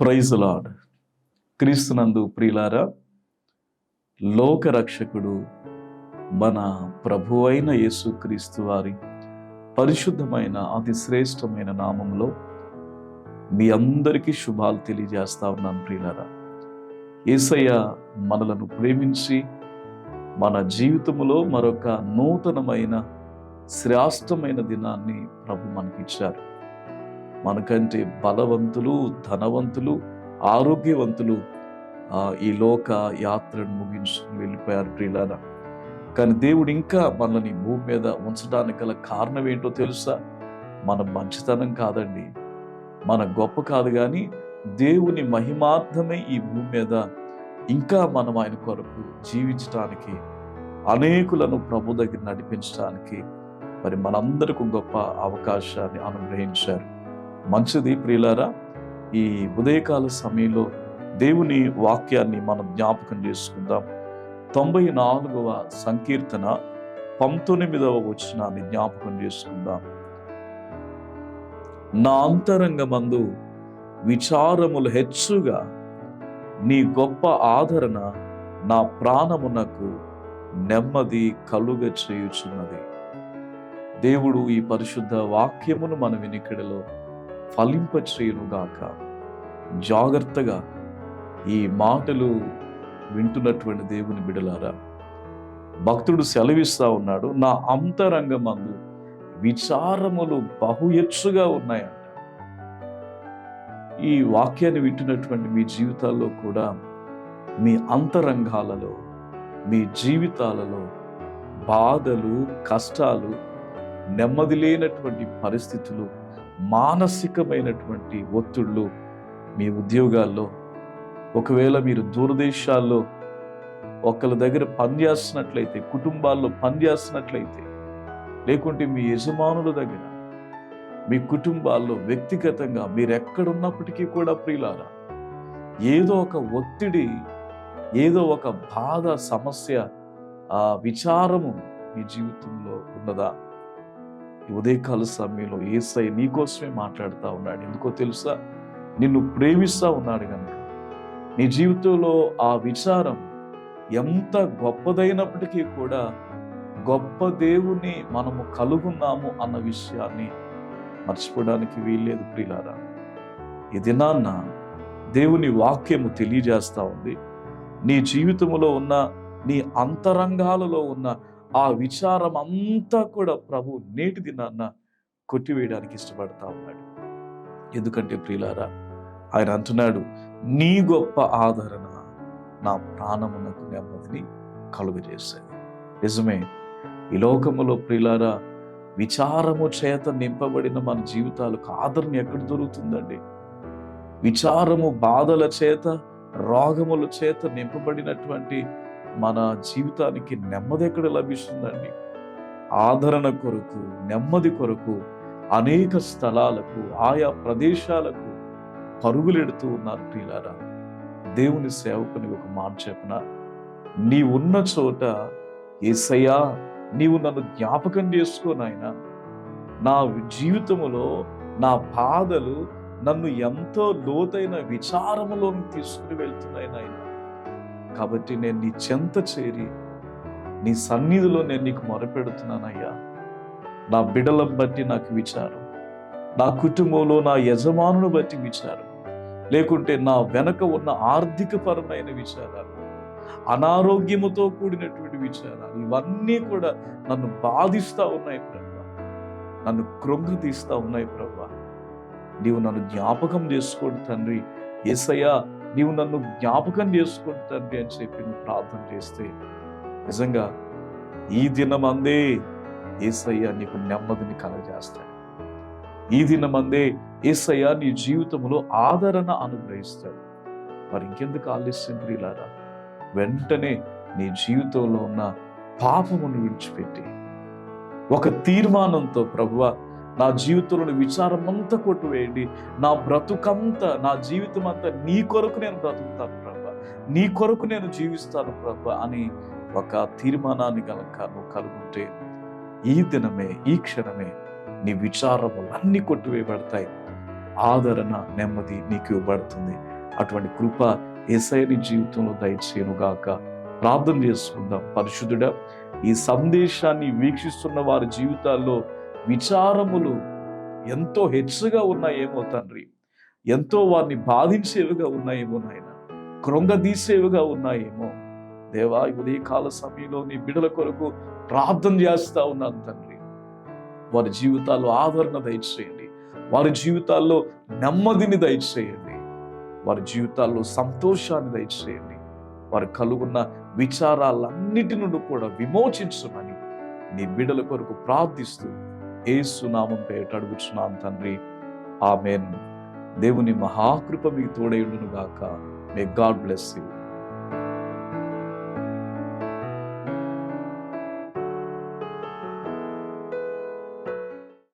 Praise lord క్రీస్తునందు ప్రియులారా లోకరక్షకుడు మన ప్రభు అయిన యేసుక్రీస్తు వారి పరిశుద్ధమైన అతి శ్రేష్టమైన నామంలో మీ అందరికీ శుభాలు తెలియజేస్తా ఉన్నాను ప్రియులారా. ఏసయ్య మనలను ప్రేమించి మన జీవితంలో మరొక నూతనమైన శ్రేష్టమైన దినాన్ని ప్రభు మనకిచ్చారు. మనకంటే బలవంతులు ధనవంతులు ఆరోగ్యవంతులు ఈ లోక యాత్రను ముగించుకుని వెళ్ళిపోయారు ప్రియులారా. కానీ దేవుడు ఇంకా మనల్ని భూమి మీద ఉంచడానికి గల కారణం ఏంటో తెలుసా? మన మంచితనం కాదండి. మన గొప్ప కాదు కానీ దేవుని మహిమార్థమే ఈ భూమి మీద ఇంకా మనం ఆయన కొరకు జీవించటానికి అనేకులను ప్రభు దగ్గర నడిపించడానికి మరి మనందరికీ గొప్ప అవకాశాన్ని అనుగ్రహించారు. మంచిది ప్రియులారా ఈ ఉదయకాల సమయంలో దేవుని వాక్యాన్ని మనం జ్ఞాపకం చేసుకుందాం. తొంభై నాలుగవ సంకీర్తన పంతొమ్మిదవ వచనాన్ని జ్ఞాపకం చేసుకుందాం. నా అంతరంగమందు విచారములు హెచ్చుగా నీ గొప్ప ఆదరణ నా ప్రాణమునకు నెమ్మది కలుగ చేయుచున్నది. దేవుడు ఈ పరిశుద్ధ వాక్యమును మన వినికిడిలో ఫలింపచేయునుగాక జాగ్రత్తగా ఈ మాటలు వింటున్నటువంటి దేవుని బిడలారా భక్తుడు సెలవిస్తా ఉన్నాడు నా అంతరంగమందు విచారములు బహు ఎచ్చుగా ఉన్నాయంట. ఈ వాక్యాన్ని వింటున్నటువంటి మీ జీవితాల్లో కూడా మీ అంతరంగాలలో మీ జీవితాలలో బాధలు కష్టాలు నెమ్మది లేనటువంటి పరిస్థితులు మానసికమైనటువంటి ఒత్తిళ్ళు మీ ఉద్యోగాల్లో ఒకవేళ మీరు దూరదేశాల్లో ఒకళ్ళ దగ్గర పనిచేస్తున్నట్లయితే కుటుంబాల్లో పనిచేస్తున్నట్లయితే లేకుంటే మీ యజమానుల దగ్గర మీ కుటుంబాల్లో వ్యక్తిగతంగా మీరు ఎక్కడున్నప్పటికీ కూడా ప్రియులారా ఏదో ఒక ఒత్తిడి ఏదో ఒక బాధ సమస్య ఆ విచారము మీ జీవితంలో ఉన్నదా? ఈ ఉదయకాల సమయంలో ఏసై నీకోసమే మాట్లాడుతూ ఉన్నాడు. ఎందుకో తెలుసా? నిన్ను ప్రేమిస్తూ ఉన్నాడు కనుక. నీ జీవితంలో ఆ విచారం ఎంత గొప్పదైనప్పటికీ కూడా గొప్ప దేవుని మనము కలుగున్నాము అన్న విషయాన్ని మర్చిపోవడానికి వీల్లేదు ప్రియులారా. ఈ దినాన్న దేవుని వాక్యము తెలియజేస్తూ ఉంది. నీ జీవితంలో ఉన్న నీ అంతరంగాలలో ఉన్న ఆ విచారం అంతా కూడా ప్రభు నేటి దినాన్న కొట్టివేయడానికి ఇష్టపడతా ఉన్నాడు. ఎందుకంటే ప్రియులారా ఆయన అంటున్నాడు నీ గొప్ప ఆదరణ నా ప్రాణమునకు నెమ్మదిని కలుగజేసేది. నిజమే ఈ లోకములో ప్రియులారా విచారము చేత నింపబడిన మన జీవితాలకు ఆదరణ ఎక్కడ దొరుకుతుందండి? విచారము బాధల చేత రోగముల చేత నింపబడినటువంటి మన జీవితానికి నెమ్మది ఎక్కడ లభిస్తుందండి? ఆదరణ కొరకు నెమ్మది కొరకు అనేక స్థలాలకు ఆయా ప్రదేశాలకు పరుగులెడుతూ ఉన్నారు ప్రియులారా. దేవుని సేవకుని ఒక మాట చెప్పిన? నీ ఉన్న చోట ఏసయ్యా నీవు నన్ను జ్ఞాపకం చేసుకో నాయన. నా జీవితంలో నా బాధలు నన్ను ఎంతో లోతైన విచారములోకి తీసుకుని వెళ్తున్నాయి నాయన. కాబట్టి నేను నీ చెంత చేరి నీ సన్నిధిలో నేను నీకు మొరపెడుతున్నానయ్యా. నా బిడలను బట్టి నాకు విచారం. నా కుటుంబంలో నా యజమానును బట్టి విచారం. లేకుంటే నా వెనక ఉన్న ఆర్థిక పరమైన విచారాలు అనారోగ్యముతో కూడినటువంటి విచారాలు ఇవన్నీ కూడా నన్ను బాధిస్తూ ఉన్నాయి ప్రభా. నన్ను కృంగతీస్తూ ఉన్నాయి ప్రభా. నీవు నన్ను జ్ఞాపకం చేసుకోండి తండ్రి. ఏసయ్యా నీవు నన్ను జ్ఞాపకం చేసుకుని తండ్రి అని చెప్పి నువ్వు ప్రార్థన చేస్తే నిజంగా ఈ దినమందే ఏసయ్య నీకు నెమ్మదిని కలగజేస్తాడు. ఈ దినమందే ఏసయ్య నీ జీవితంలో ఆదరణ అనుగ్రహిస్తాడు. మరి ఇంకెందుకు ఆలస్యం ప్రియులారా? వెంటనే నీ జీవితంలో ఉన్న పాపమును విడిచిపెట్టి ఒక తీర్మానంతో ప్రభువ నా జీవితంలోని విచారమంతా కొట్టువేయండి. నా బ్రతుకంతా నా జీవితం అంతా నీ కొరకు నేను బ్రతుకుతాను ప్రభా. నీ కొరకు నేను జీవిస్తాను ప్రభా అని ఒక తీర్మానాన్ని కనుక నువ్వు కలుగుంటే ఈ దినమే ఈ క్షణమే నీ విచారములు అన్ని కొట్టివేయబడతాయి. ఆదరణ నెమ్మది నీకు ఇవ్వబడుతుంది. అటువంటి కృప ఏసైని జీవితంలో దయచేయనుగాక. ప్రార్థన చేసుకుందాం. పరిశుద్ధుడా ఈ సందేశాన్ని వీక్షిస్తున్న వారి జీవితాల్లో విచారములు ఎంతో హెచ్చుగా ఉన్నాయేమో తండ్రి. ఎంతో వారిని బాధించేవిగా ఉన్నాయేమో నాయన. కృంగదీసేవిగా ఉన్నాయేమో. దేవా ఉదయకాల సమయంలో నీ బిడల కొరకు ప్రార్థన చేస్తా ఉన్నాను తండ్రి. వారి జీవితాల్లో ఆదరణ దయచేయండి. వారి జీవితాల్లో నెమ్మదిని దయచేయండి. వారి జీవితాల్లో సంతోషాన్ని దయచేయండి. వారు కలుగున్న విచారాలన్నిటి నుండి కూడా విమోచించమని నీ బిడల కొరకు ప్రార్థిస్తూ ఏసు నామం పేట అడుగుచున్నాను తండ్రి. ఆమెన్. దేవుని మహాకృప మీకు తోడైండును గాక మే గాడ్ బ్లెస్ యూ